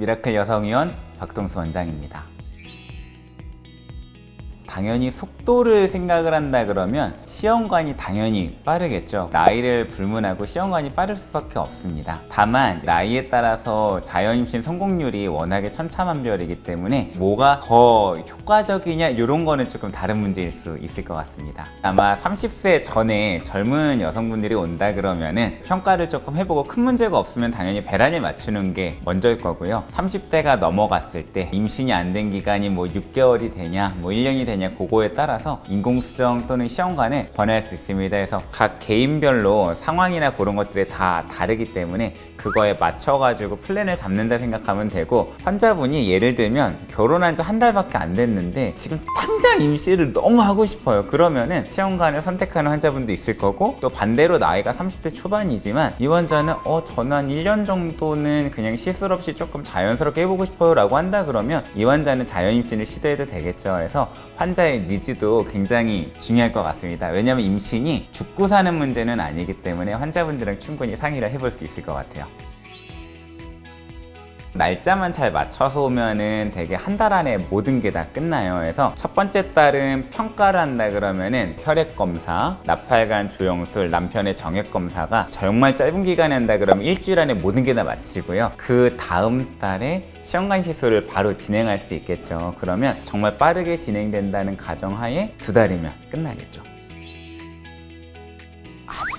미라클 여성위원 박동수 원장입니다. 당연히 속도를 생각을 한다 그러면 시험관이 당연히 빠르겠죠. 나이를 불문하고 시험관이 빠를 수밖에 없습니다. 다만 나이에 따라서 자연임신 성공률이 워낙에 천차만별이기 때문에 뭐가 더 효과적이냐 이런 거는 조금 다른 문제일 수 있을 것 같습니다. 아마 30세 전에 젊은 여성분들이 온다 그러면은 평가를 조금 해보고 큰 문제가 없으면 당연히 배란을 맞추는 게 먼저일 거고요. 30대가 넘어갔을 때 임신이 안 된 기간이 뭐 6개월이 되냐, 뭐 1년이 되냐 그거에 따라서 인공수정 또는 시험관에 권할 수 있습니다. 해서 각 개인별로 상황이나 그런 것들이 다 다르기 때문에 그거에 맞춰가지고 플랜을 잡는다 생각하면 되고 환자분이 예를 들면 결혼한 지 한 달밖에 안 됐는데 지금 당장 임신을 너무 하고 싶어요. 그러면은 시험관을 선택하는 환자분도 있을 거고 또 반대로 나이가 30대 초반이지만 이 환자는 어 저는 한 1년 정도는 그냥 시술 없이 조금 자연스럽게 해보고 싶어요 라고 한다 그러면 이 환자는 자연 임신을 시도해도 되겠죠. 해서 환 자의 니즈도 굉장히 중요할 것 같습니다. 왜냐하면 임신이 죽고 사는 문제는 아니기 때문에 환자분들랑 충분히 상의를 해볼 수 있을 것 같아요. 날짜만 잘 맞춰서 오면은 되게 한 달 안에 모든 게 다 끝나요. 그래서 첫 번째 달은 평가를 한다 그러면은 혈액 검사, 나팔관 조영술, 남편의 정액 검사가 정말 짧은 기간에 한다 그러면 일주일 안에 모든 게 다 마치고요. 그 다음 달에 시험관 시술을 바로 진행할 수 있겠죠. 그러면 정말 빠르게 진행된다는 가정하에 두 달이면 끝나겠죠.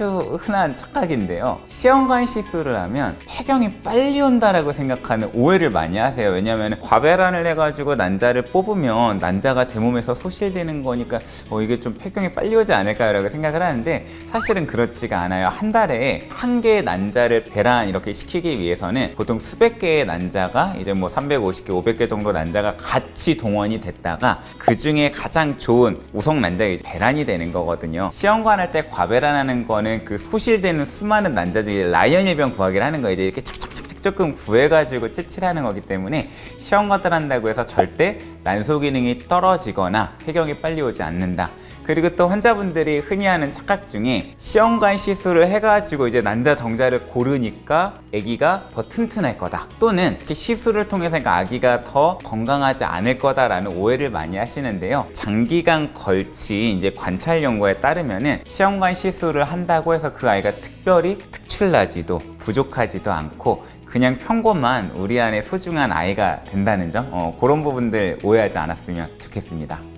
아주 흔한 착각인데요. 시험관 시술을 하면 폐경이 빨리 온다라고 생각하는 오해를 많이 하세요. 왜냐하면 과배란을 해가지고 난자를 뽑으면 난자가 제 몸에서 소실되는 거니까 어, 이게 좀 폐경이 빨리 오지 않을까라고 생각을 하는데 사실은 그렇지가 않아요. 한 달에 한 개의 난자를 배란 이렇게 시키기 위해서는 보통 수백 개의 난자가 이제 뭐 350개, 500개 정도 난자가 같이 동원이 됐다가 그 중에 가장 좋은 우성 난자가 배란이 되는 거거든요. 시험관 할 때 과배란하는 거는 그 소실되는 수많은 난자 중에 라이언 일병 구하기를 하는 거예요. 이제 이렇게 착착착착 조금 구해가지고 채취하는 거기 때문에 시험관을 한다고 해서 절대 난소 기능이 떨어지거나 폐경이 빨리 오지 않는다. 그리고 또 환자분들이 흔히 하는 착각 중에 시험관 시술을 해가지고 이제 난자 정자를 고르니까 아기가 더 튼튼할 거다. 또는 이렇게 시술을 통해서 그러니까 아기가 더 건강하지 않을 거다라는 오해를 많이 하시는데요. 장기간 걸친 이제 관찰 연구에 따르면은 시험관 시술을 한다고 해서 그 아이가 특별히 특출나지도 부족하지도 않고 그냥 평범한 우리 안에 소중한 아이가 된다는 점 어, 그런 부분들 오해하지 않았으면 좋겠습니다.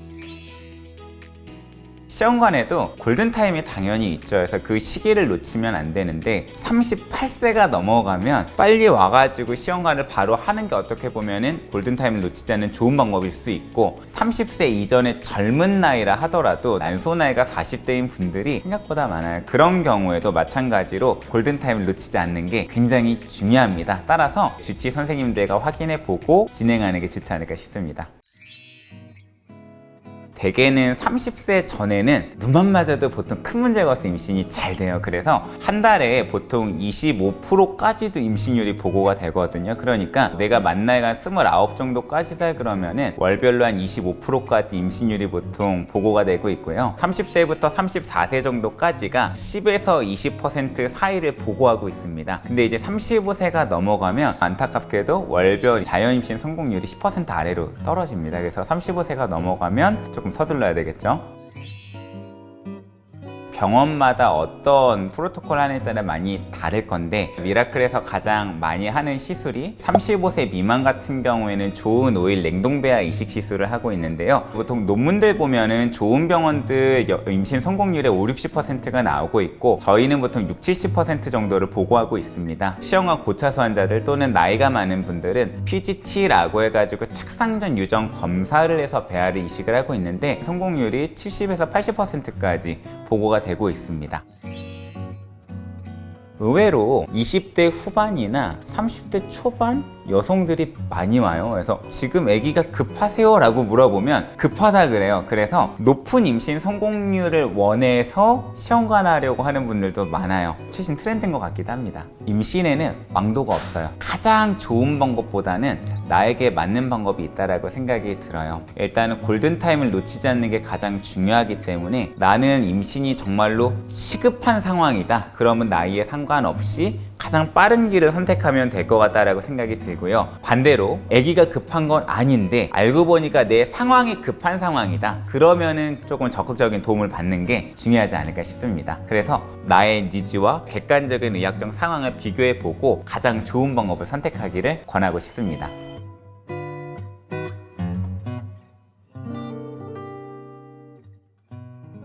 시험관에도 골든타임이 당연히 있죠. 그래서 그 시기를 놓치면 안 되는데 38세가 넘어가면 빨리 와가지고 시험관을 바로 하는 게 어떻게 보면은 골든타임을 놓치지 않는 좋은 방법일 수 있고 30세 이전에 젊은 나이라 하더라도 난소 나이가 40대인 분들이 생각보다 많아요. 그런 경우에도 마찬가지로 골든타임을 놓치지 않는 게 굉장히 중요합니다. 따라서 주치 선생님들과 확인해 보고 진행하는 게 좋지 않을까 싶습니다. 대개는 30세 전에는 눈만 맞아도 보통 큰 문제가 없어 임신이 잘 돼요. 그래서 한 달에 보통 25%까지도 임신율이 보고가 되거든요. 그러니까 내가 만 나이가 29 정도까지다 그러면은 월별로 한 25%까지 임신율이 보통 보고가 되고 있고요. 30세부터 34세 정도까지가 10에서 20% 사이를 보고하고 있습니다. 근데 이제 35세가 넘어가면 안타깝게도 월별 자연 임신 성공률이 10% 아래로 떨어집니다. 그래서 35세가 넘어가면 조금 서둘러야 되겠죠. 병원마다 어떤 프로토콜 하느냐에 따라 많이 다를 건데 미라클에서 가장 많이 하는 시술이 35세 미만 같은 경우에는 좋은 오일 냉동배아 이식 시술을 하고 있는데요. 보통 논문들 보면은 좋은 병원들 여- 임신 성공률의 5, 60%가 나오고 있고 저희는 보통 6, 70% 정도를 보고하고 있습니다. 시험관 고차수 환자들 또는 나이가 많은 분들은 PGT라고 해가지고 착상전 유정 검사를 해서 배아를 이식을 하고 있는데 성공률이 70에서 80%까지 보고가 되고 있습니다. 의외로 20대 후반이나 30대 초반 여성들이 많이 와요. 그래서 지금 아기가 급하세요? 라고 물어보면 급하다 그래요. 그래서 높은 임신 성공률을 원해서 시험관 하려고 하는 분들도 많아요. 최신 트렌드인 것 같기도 합니다. 임신에는 왕도가 없어요. 가장 좋은 방법보다는 나에게 맞는 방법이 있다라고 생각이 들어요. 일단은 골든타임을 놓치지 않는 게 가장 중요하기 때문에 나는 임신이 정말로 시급한 상황이다. 그러면 나이에 상관없이 가장 빠른 길을 선택하면 될 것 같다라고 생각이 들고요. 반대로 아기가 급한 건 아닌데 알고 보니까 내 상황이 급한 상황이다. 그러면은 조금 적극적인 도움을 받는 게 중요하지 않을까 싶습니다. 그래서 나의 니즈와 객관적인 의학적 상황을 비교해 보고 가장 좋은 방법을 선택하기를 권하고 싶습니다.